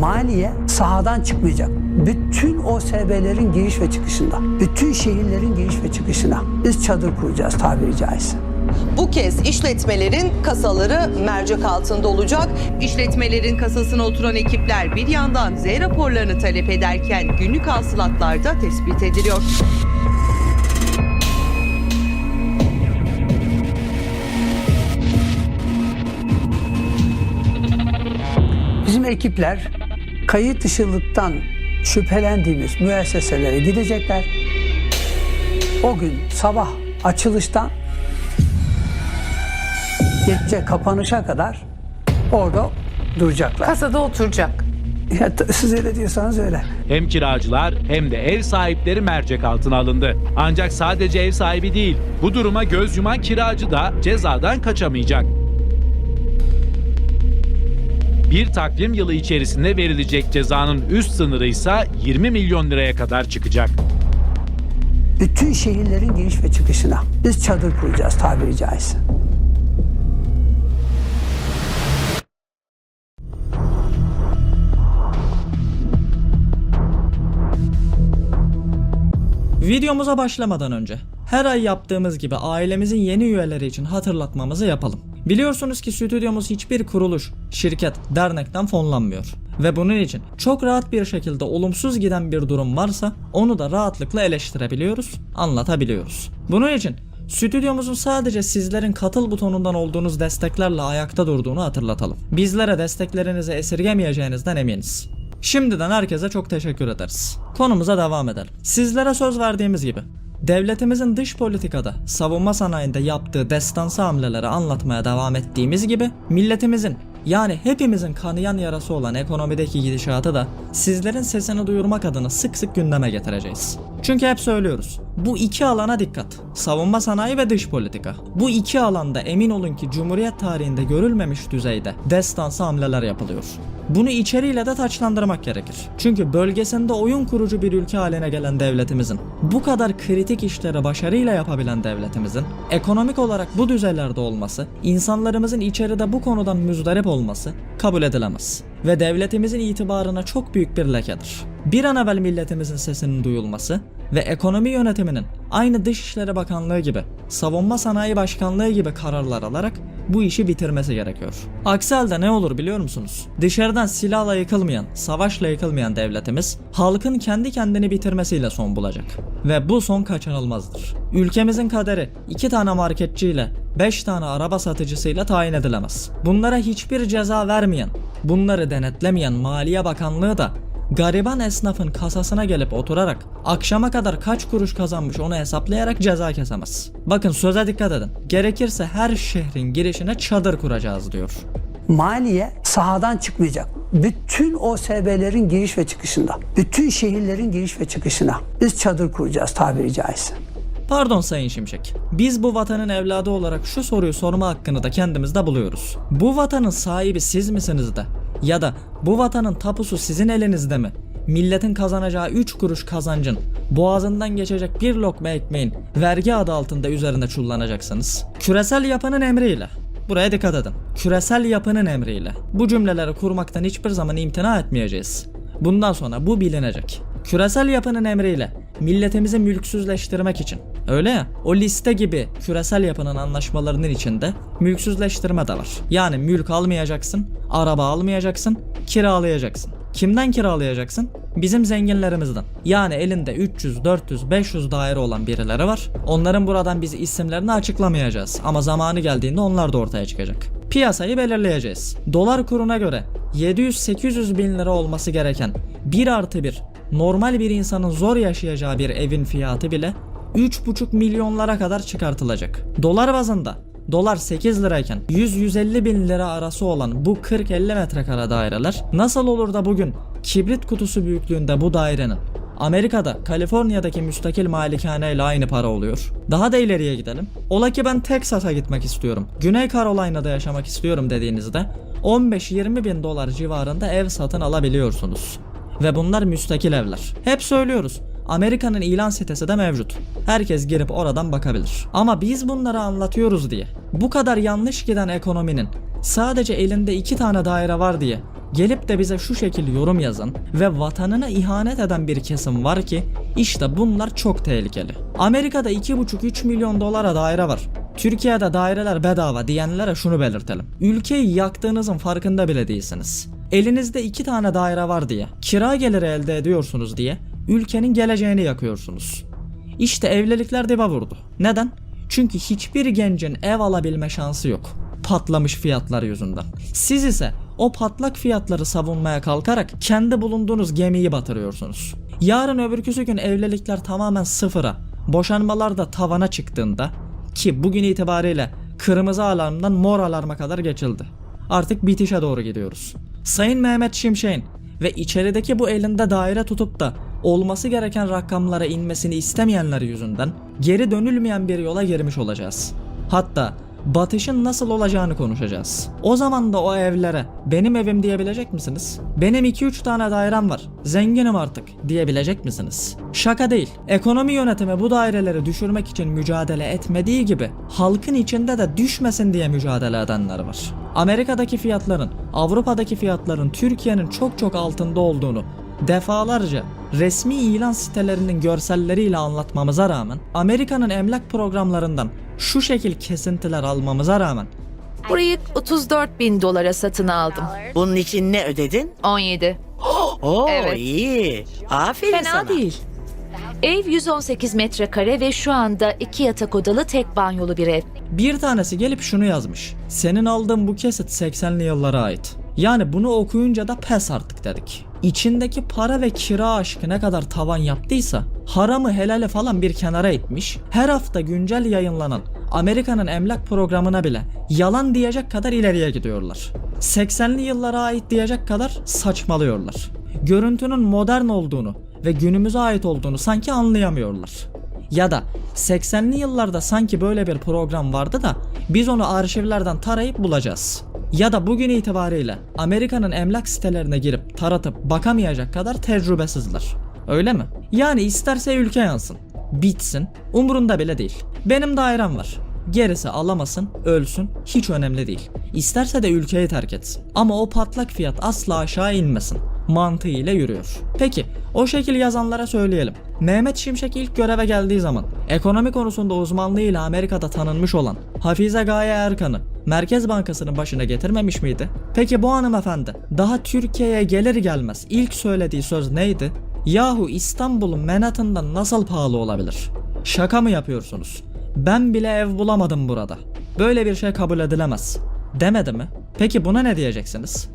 Maliye sahadan çıkmayacak. Bütün OSB'lerin giriş ve çıkışında, bütün şehirlerin giriş ve çıkışına biz çadır kuracağız tabiri caizse. Bu kez işletmelerin kasaları mercek altında olacak. İşletmelerin kasasına oturan ekipler bir yandan Z raporlarını talep ederken günlük hasılatlar da tespit ediliyor. Bizim ekipler kayıt dışılıktan şüphelendiğimiz müesseselere gidecekler. O gün sabah açılıştan gece kapanışa kadar orada duracaklar. Kasada oturacak. Ya, siz öyle diyorsanız öyle. Hem kiracılar hem de ev sahipleri mercek altına alındı. Ancak sadece ev sahibi değil, bu duruma göz yuman kiracı da cezadan kaçamayacak. Bir takvim yılı içerisinde verilecek cezanın üst sınırı ise 20 milyon liraya kadar çıkacak. Bütün şehirlerin giriş ve çıkışına biz çadır kuracağız tabiri caizse. Videomuza başlamadan önce her ay yaptığımız gibi ailemizin yeni üyeleri için hatırlatmamızı yapalım. Biliyorsunuz ki stüdyomuz hiçbir kuruluş, şirket, dernekten fonlanmıyor. Ve bunun için çok rahat bir şekilde olumsuz giden bir durum varsa onu da rahatlıkla eleştirebiliyoruz, anlatabiliyoruz. Bunun için stüdyomuzun sadece sizlerin katıl butonundan olduğunuz desteklerle ayakta durduğunu hatırlatalım. Bizlere desteklerinizi esirgemeyeceğinizden eminiz. Şimdiden herkese çok teşekkür ederiz. Konumuza devam edelim. Sizlere söz verdiğimiz gibi devletimizin dış politikada, savunma sanayinde yaptığı destansı hamleleri anlatmaya devam ettiğimiz gibi milletimizin yani hepimizin kanayan yarası olan ekonomideki gidişatı da sizlerin sesini duyurmak adına sık sık gündeme getireceğiz. Çünkü hep söylüyoruz. Bu iki alana dikkat. Savunma sanayi ve dış politika. Bu iki alanda emin olun ki Cumhuriyet tarihinde görülmemiş düzeyde destansı hamleler yapılıyor. Bunu içeriğiyle de taçlandırmak gerekir. Çünkü bölgesinde oyun kurucu bir ülke haline gelen devletimizin, bu kadar kritik işleri başarıyla yapabilen devletimizin, ekonomik olarak bu düzeylerde olması, insanlarımızın içeride bu konudan müzdarip olması kabul edilemez. Ve devletimizin itibarına çok büyük bir lekedir. Bir an evvel milletimizin sesinin duyulması ve ekonomi yönetiminin aynı Dışişleri Bakanlığı gibi, Savunma Sanayi Başkanlığı gibi kararlar alarak bu işi bitirmesi gerekiyor. Aksi halde ne olur biliyor musunuz? Dışarıdan silahla yıkılmayan, savaşla yıkılmayan devletimiz halkın kendi kendini bitirmesiyle son bulacak. Ve bu son kaçınılmazdır. Ülkemizin kaderi iki tane marketçiyle 5 tane araba satıcısıyla tayin edilemez. Bunlara hiçbir ceza vermeyen, bunları denetlemeyen Maliye Bakanlığı da Gariban esnafın kasasına gelip oturarak akşama kadar kaç kuruş kazanmış onu hesaplayarak ceza kesemez. Bakın söze dikkat edin. Gerekirse her şehrin girişine çadır kuracağız diyor. Maliye sahadan çıkmayacak. Bütün OSB'lerin giriş ve çıkışında, bütün şehirlerin giriş ve çıkışına biz çadır kuracağız tabiri caizse. Pardon Sayın Şimşek. Biz bu vatanın evladı olarak şu soruyu sorma hakkını da kendimizde buluyoruz. Bu vatanın sahibi siz misiniz de? Ya da bu vatanın tapusu sizin elinizde mi? Milletin kazanacağı 3 kuruş kazancın, boğazından geçecek bir lokma ekmeğin vergi adı altında üzerinde çullanacaksınız. Küresel yapının emriyle. Buraya dikkat edin. Küresel yapının emriyle. Bu cümleleri kurmaktan hiçbir zaman imtina etmeyeceğiz. Bundan sonra bu bilinecek. Küresel yapının emriyle milletimizi mülksüzleştirmek için. Öyle ya, o liste gibi küresel yapının anlaşmalarının içinde mülksüzleştirme de var. Yani mülk almayacaksın, araba almayacaksın, kiralayacaksın. Kimden kiralayacaksın? Bizim zenginlerimizden. Yani elinde 300, 400, 500 daire olan birileri var. Onların buradan biz isimlerini açıklamayacağız. Ama zamanı geldiğinde onlar da ortaya çıkacak. Piyasayı belirleyeceğiz. Dolar kuruna göre 700-800 bin lira olması gereken 1 artı 1 normal bir insanın zor yaşayacağı bir evin fiyatı bile 3,5 milyonlara kadar çıkartılacak. Dolar bazında dolar 8 lirayken 100-150 bin lira arası olan bu 40-50 metrekare daireler nasıl olur da bugün kibrit kutusu büyüklüğünde bu dairenin Amerika'da, Kaliforniya'daki müstakil malikane ile aynı para oluyor. Daha da ileriye gidelim. Ola ki ben Texas'a gitmek istiyorum. Güney Carolina'da yaşamak istiyorum dediğinizde 15-20 bin dolar civarında ev satın alabiliyorsunuz. Ve bunlar müstakil evler. Hep söylüyoruz. Amerika'nın ilan sitesi de mevcut. Herkes girip oradan bakabilir. Ama biz bunları anlatıyoruz diye. Bu kadar yanlış giden ekonominin sadece elinde iki tane daire var diye gelip de bize şu şekil yorum yazan ve vatanına ihanet eden bir kesim var ki işte bunlar çok tehlikeli. Amerika'da 2,5-3 milyon dolara daire var. Türkiye'de daireler bedava diyenlere şunu belirtelim. Ülkeyi yaktığınızın farkında bile değilsiniz. Elinizde iki tane daire var diye, kira geliri elde ediyorsunuz diye ülkenin geleceğini yakıyorsunuz. İşte evlilikler dibe vurdu. Neden? Çünkü hiçbir gencin ev alabilme şansı yok. Patlamış fiyatlar yüzünden. Siz ise o patlak fiyatları savunmaya kalkarak kendi bulunduğunuz gemiyi batırıyorsunuz. Yarın öbürküsü gün evlilikler tamamen sıfıra, boşanmalar da tavana çıktığında ki bugün itibariyle kırmızı alarmdan mor alarma kadar geçildi. Artık bitişe doğru gidiyoruz. Sayın Mehmet Şimşek'in ve içerideki bu elinde daire tutup da olması gereken rakamlara inmesini istemeyenler yüzünden geri dönülmeyen bir yola girmiş olacağız. Hatta batışın nasıl olacağını konuşacağız. O zaman da o evlere benim evim diyebilecek misiniz? Benim 2-3 tane dairem var. Zenginim artık diyebilecek misiniz? Şaka değil. Ekonomi yönetimi bu daireleri düşürmek için mücadele etmediği gibi halkın içinde de düşmesin diye mücadele edenler var. Amerika'daki fiyatların, Avrupa'daki fiyatların Türkiye'nin çok çok altında olduğunu defalarca resmi ilan sitelerinin görselleriyle anlatmamıza rağmen Amerika'nın emlak programlarından şu şekil kesintiler almamıza rağmen Burayı 34 bin dolara satın aldım. Bunun için ne ödedin? 17. Oo Evet. iyi. Aferin Fena sana. değil. Ev 118 metrekare ve şu anda iki yatak odalı tek banyolu bir ev. bir tanesi gelip şunu yazmış. Senin aldığın bu kesit 80'li yıllara ait. Yani bunu okuyunca da pes artık dedik. İçindeki para ve kira aşkı ne kadar tavan yaptıysa haramı helali falan bir kenara itmiş. Her hafta güncel yayınlanan Amerika'nın emlak programına bile yalan diyecek kadar ileriye gidiyorlar. 80'li yıllara ait diyecek kadar saçmalıyorlar. Görüntünün modern olduğunu ve günümüze ait olduğunu sanki anlayamıyorlar. Ya da 80'li yıllarda sanki böyle bir program vardı da biz onu arşivlerden tarayıp bulacağız. Ya da bugün itibariyle Amerika'nın emlak sitelerine girip taratıp bakamayacak kadar tecrübesizler. Öyle mi? Yani isterse ülke yansın. Bitsin. Umurunda bile değil. Benim dairem var. Gerisi alamasın, ölsün, hiç önemli değil. İsterse de ülkeyi terk etsin. Ama o patlak fiyat asla aşağı inmesin. Mantığıyla yürüyor. Peki, o şekil yazanlara söyleyelim. Mehmet Şimşek ilk göreve geldiği zaman ekonomi konusunda uzmanlığıyla Amerika'da tanınmış olan Hafize Gaye Erkan'ı Merkez Bankası'nın başına getirmemiş miydi? Peki bu hanımefendi daha Türkiye'ye gelir gelmez ilk söylediği söz neydi? Yahu İstanbul'un Manhattan'dan nasıl pahalı olabilir? Şaka mı yapıyorsunuz? Ben bile ev bulamadım burada. Böyle bir şey kabul edilemez. Demedi mi? Peki buna ne diyeceksiniz?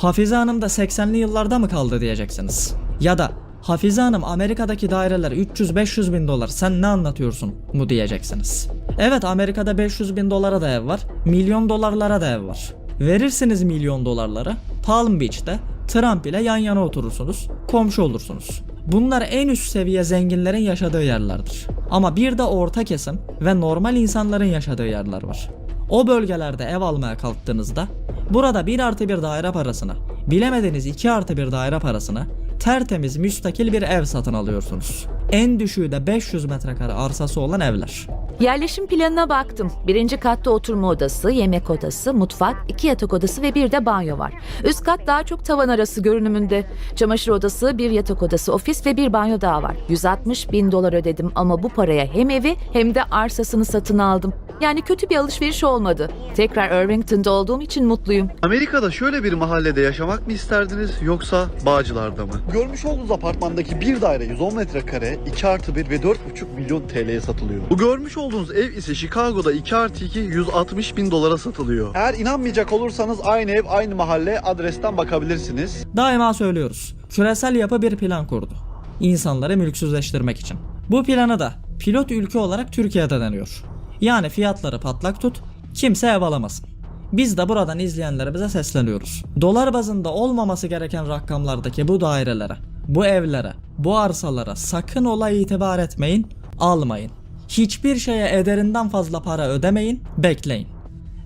Hafize Hanım da 80'li yıllarda mı kaldı diyeceksiniz. Ya da Hafize Hanım Amerika'daki daireler 300-500 bin dolar sen ne anlatıyorsun mu diyeceksiniz. Evet Amerika'da 500 bin dolara da ev var, milyon dolarlara da ev var. Verirsiniz milyon dolarları Palm Beach'te Trump ile yan yana oturursunuz, komşu olursunuz. Bunlar en üst seviye zenginlerin yaşadığı yerlerdir. Ama bir de orta kesim ve normal insanların yaşadığı yerler var. O bölgelerde ev almaya kalktığınızda burada 1 artı bir daire parasına, bilemediniz 2 artı bir daire parasına tertemiz müstakil bir ev satın alıyorsunuz. En düşüğü de 500 metrekare arsası olan evler. Yerleşim planına baktım. Birinci katta oturma odası, yemek odası, mutfak, iki yatak odası ve bir de banyo var. Üst kat daha çok tavan arası görünümünde. Çamaşır odası, bir yatak odası, ofis ve bir banyo daha var. 160 bin dolar ödedim ama bu paraya hem evi hem de arsasını satın aldım. Yani kötü bir alışveriş olmadı. Tekrar Irvington'da olduğum için mutluyum. Amerika'da şöyle bir mahallede yaşamak mı isterdiniz yoksa Bağcılar'da mı? Görmüş olduğunuz apartmandaki bir daire 110 metrekare, 2 artı 1 ve 4,5 milyon TL'ye satılıyor. Bu görmüş olduğunuz ev ise Chicago'da 2 artı 2 160 bin dolara satılıyor. Eğer inanmayacak olursanız aynı ev aynı mahalle adresten bakabilirsiniz. Daima söylüyoruz. Küresel yapı bir plan kurdu. İnsanları mülksüzleştirmek için. Bu planı da pilot ülke olarak Türkiye'de deniyor. Yani fiyatları patlak tut, kimse ev alamasın. Biz de buradan izleyenlerimize sesleniyoruz. Dolar bazında olmaması gereken rakamlardaki bu dairelere, bu evlere, bu arsalara sakın ola itibar etmeyin, almayın. Hiçbir şeye ederinden fazla para ödemeyin, bekleyin.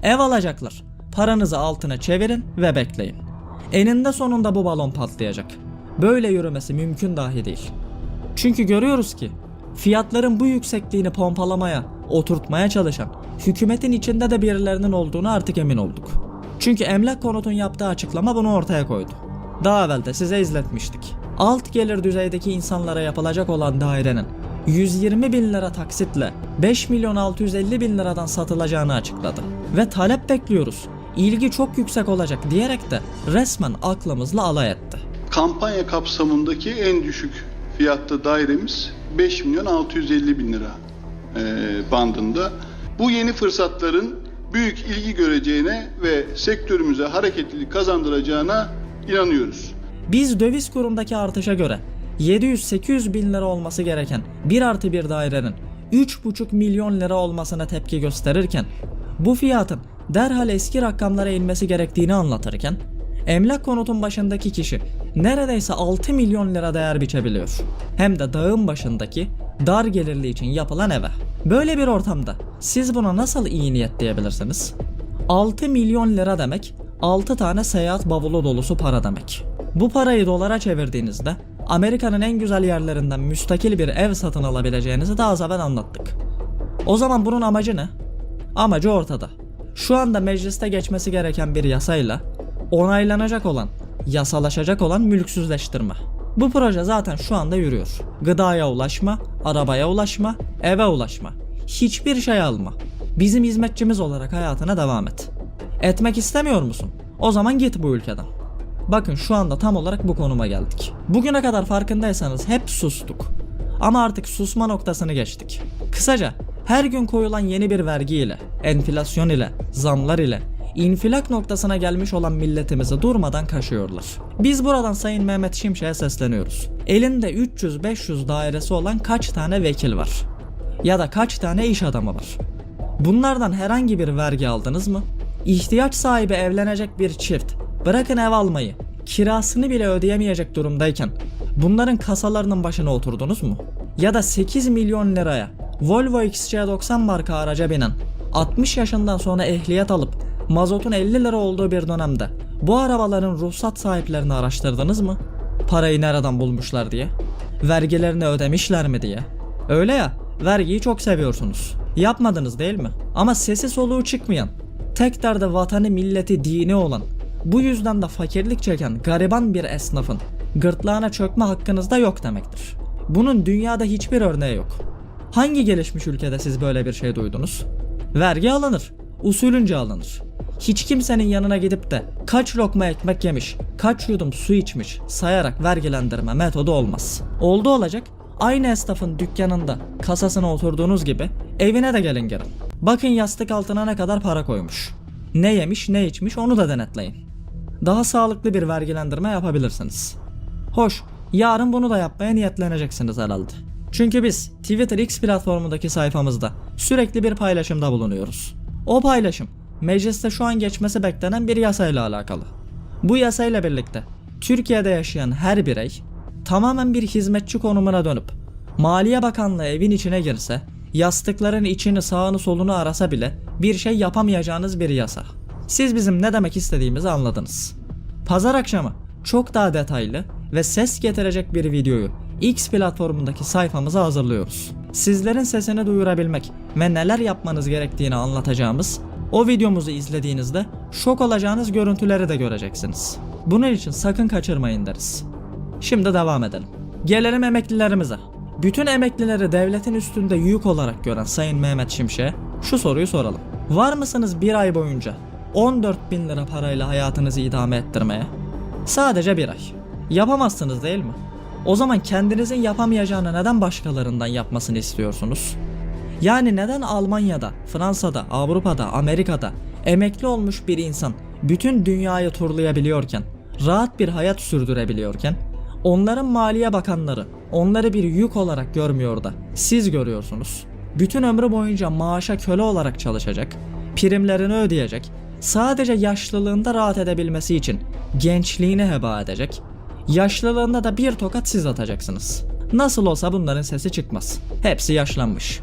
Ev alacaklar. Paranızı altına çevirin ve bekleyin. Eninde sonunda bu balon patlayacak. Böyle yürümesi mümkün dahi değil. Çünkü görüyoruz ki fiyatların bu yüksekliğini pompalamaya, oturtmaya çalışan hükümetin içinde de birilerinin olduğunu artık emin olduk. Çünkü Emlak Konut'un yaptığı açıklama bunu ortaya koydu. Daha evvel de size izletmiştik. Alt gelir düzeydeki insanlara yapılacak olan dairenin 120 bin lira taksitle 5 milyon 650 bin liradan satılacağını açıkladı. Ve talep bekliyoruz. İlgi çok yüksek olacak diyerek de resmen aklımızla alay etti. Kampanya kapsamındaki en düşük fiyatta dairemiz 5 milyon 650 bin lira e, bandında. Bu yeni fırsatların büyük ilgi göreceğine ve sektörümüze hareketlilik kazandıracağına inanıyoruz. Biz döviz kurundaki artışa göre 700-800 bin lira olması gereken 1 artı 1 dairenin 3,5 milyon lira olmasına tepki gösterirken bu fiyatın derhal eski rakamlara inmesi gerektiğini anlatırken emlak konutun başındaki kişi neredeyse 6 milyon lira değer biçebiliyor. Hem de dağın başındaki dar gelirli için yapılan eve. Böyle bir ortamda siz buna nasıl iyi niyet diyebilirsiniz? 6 milyon lira demek 6 tane seyahat bavulu dolusu para demek. Bu parayı dolara çevirdiğinizde Amerika'nın en güzel yerlerinden müstakil bir ev satın alabileceğinizi daha az evvel anlattık. O zaman bunun amacı ne? Amacı ortada. Şu anda mecliste geçmesi gereken bir yasayla onaylanacak olan, yasalaşacak olan mülksüzleştirme. Bu proje zaten şu anda yürüyor. Gıdaya ulaşma, arabaya ulaşma, eve ulaşma. Hiçbir şey alma. Bizim hizmetçimiz olarak hayatına devam et. Etmek istemiyor musun? O zaman git bu ülkeden. Bakın şu anda tam olarak bu konuma geldik. Bugüne kadar farkındaysanız hep sustuk. Ama artık susma noktasını geçtik. Kısaca her gün koyulan yeni bir vergi ile, enflasyon ile, zamlar ile, infilak noktasına gelmiş olan milletimizi durmadan kaşıyorlar. Biz buradan Sayın Mehmet Şimşek'e sesleniyoruz. Elinde 300-500 dairesi olan kaç tane vekil var? Ya da kaç tane iş adamı var? Bunlardan herhangi bir vergi aldınız mı? İhtiyaç sahibi evlenecek bir çift bırakın ev almayı, kirasını bile ödeyemeyecek durumdayken bunların kasalarının başına oturdunuz mu? Ya da 8 milyon liraya Volvo XC90 marka araca binen 60 yaşından sonra ehliyet alıp mazotun 50 lira olduğu bir dönemde bu arabaların ruhsat sahiplerini araştırdınız mı? Parayı nereden bulmuşlar diye? Vergilerini ödemişler mi diye? Öyle ya, vergiyi çok seviyorsunuz. Yapmadınız değil mi? Ama sesi soluğu çıkmayan, tek derdi vatanı milleti dini olan, bu yüzden de fakirlik çeken gariban bir esnafın gırtlağına çökme hakkınız da yok demektir. Bunun dünyada hiçbir örneği yok. Hangi gelişmiş ülkede siz böyle bir şey duydunuz? Vergi alınır, usulünce alınır. Hiç kimsenin yanına gidip de kaç lokma ekmek yemiş, kaç yudum su içmiş sayarak vergilendirme metodu olmaz. Oldu olacak aynı esnafın dükkanında kasasına oturduğunuz gibi evine de gelin gelin. Bakın yastık altına ne kadar para koymuş. Ne yemiş ne içmiş onu da denetleyin. Daha sağlıklı bir vergilendirme yapabilirsiniz. Hoş, yarın bunu da yapmaya niyetleneceksiniz herhalde. Çünkü biz Twitter X platformundaki sayfamızda sürekli bir paylaşımda bulunuyoruz. O paylaşım mecliste şu an geçmesi beklenen bir yasayla alakalı. Bu yasayla birlikte Türkiye'de yaşayan her birey tamamen bir hizmetçi konumuna dönüp Maliye Bakanlığı evin içine girse, yastıkların içini sağını solunu arasa bile bir şey yapamayacağınız bir yasa. Siz bizim ne demek istediğimizi anladınız. Pazar akşamı çok daha detaylı ve ses getirecek bir videoyu X platformundaki sayfamıza hazırlıyoruz. Sizlerin sesini duyurabilmek ve neler yapmanız gerektiğini anlatacağımız o videomuzu izlediğinizde şok olacağınız görüntüleri de göreceksiniz. Bunun için sakın kaçırmayın deriz. Şimdi devam edelim. Gelelim emeklilerimize. Bütün emeklileri devletin üstünde yük olarak gören Sayın Mehmet Şimşek'e şu soruyu soralım. Var mısınız bir ay boyunca 14 bin lira parayla hayatınızı idame ettirmeye? Sadece bir ay. Yapamazsınız değil mi? O zaman kendinizin yapamayacağını neden başkalarından yapmasını istiyorsunuz? Yani neden Almanya'da, Fransa'da, Avrupa'da, Amerika'da emekli olmuş bir insan bütün dünyayı turlayabiliyorken, rahat bir hayat sürdürebiliyorken, onların maliye bakanları onları bir yük olarak görmüyor da siz görüyorsunuz. Bütün ömrü boyunca maaşa köle olarak çalışacak, primlerini ödeyecek, sadece yaşlılığında rahat edebilmesi için gençliğini heba edecek, yaşlılığında da bir tokat siz atacaksınız. Nasıl olsa bunların sesi çıkmaz. Hepsi yaşlanmış.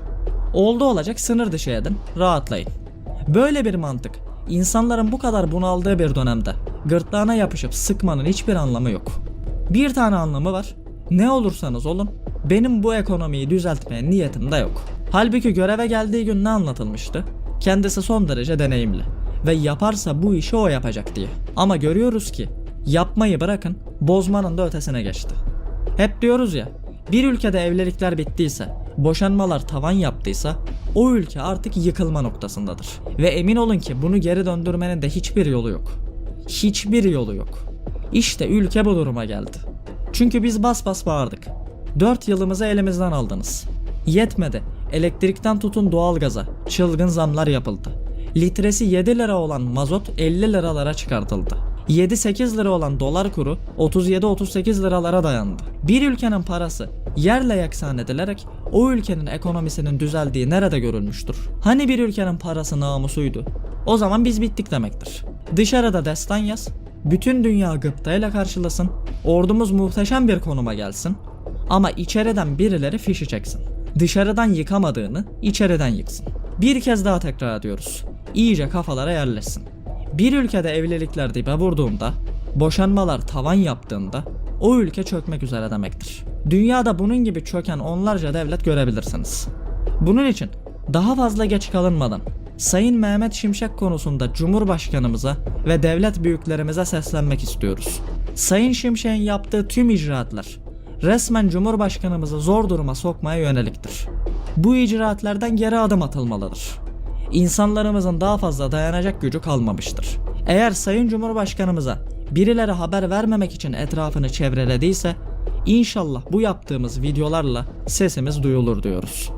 Oldu olacak sınır dışı edin, rahatlayın. Böyle bir mantık, insanların bu kadar bunaldığı bir dönemde gırtlağına yapışıp sıkmanın hiçbir anlamı yok. Bir tane anlamı var, ne olursanız olun, benim bu ekonomiyi düzeltmeye niyetim de yok. Halbuki göreve geldiği gün ne anlatılmıştı? Kendisi son derece deneyimli ve yaparsa bu işi o yapacak diye. Ama görüyoruz ki yapmayı bırakın bozmanın da ötesine geçti. Hep diyoruz ya bir ülkede evlilikler bittiyse, boşanmalar tavan yaptıysa o ülke artık yıkılma noktasındadır. Ve emin olun ki bunu geri döndürmenin de hiçbir yolu yok. Hiçbir yolu yok. İşte ülke bu duruma geldi. Çünkü biz bas bas bağırdık. 4 yılımızı elimizden aldınız. Yetmedi. Elektrikten tutun doğalgaza çılgın zamlar yapıldı. Litresi 7 lira olan mazot 50 liralara çıkartıldı. 7-8 lira olan dolar kuru 37-38 liralara dayandı. Bir ülkenin parası yerle yaksan edilerek o ülkenin ekonomisinin düzeldiği nerede görülmüştür? Hani bir ülkenin parası namusuydu? O zaman biz bittik demektir. Dışarıda destan yaz, bütün dünya gıptayla karşılasın, ordumuz muhteşem bir konuma gelsin ama içeriden birileri fişi çeksin. Dışarıdan yıkamadığını içeriden yıksın. Bir kez daha tekrar ediyoruz. İyice kafalara yerleşsin. Bir ülkede evlilikler dibe vurduğunda, boşanmalar tavan yaptığında o ülke çökmek üzere demektir. Dünyada bunun gibi çöken onlarca devlet görebilirsiniz. Bunun için daha fazla geç kalınmadan Sayın Mehmet Şimşek konusunda Cumhurbaşkanımıza ve devlet büyüklerimize seslenmek istiyoruz. Sayın Şimşek'in yaptığı tüm icraatlar resmen Cumhurbaşkanımızı zor duruma sokmaya yöneliktir. Bu icraatlerden geri adım atılmalıdır. İnsanlarımızın daha fazla dayanacak gücü kalmamıştır. Eğer Sayın Cumhurbaşkanımıza birileri haber vermemek için etrafını çevrelediyse inşallah bu yaptığımız videolarla sesimiz duyulur diyoruz.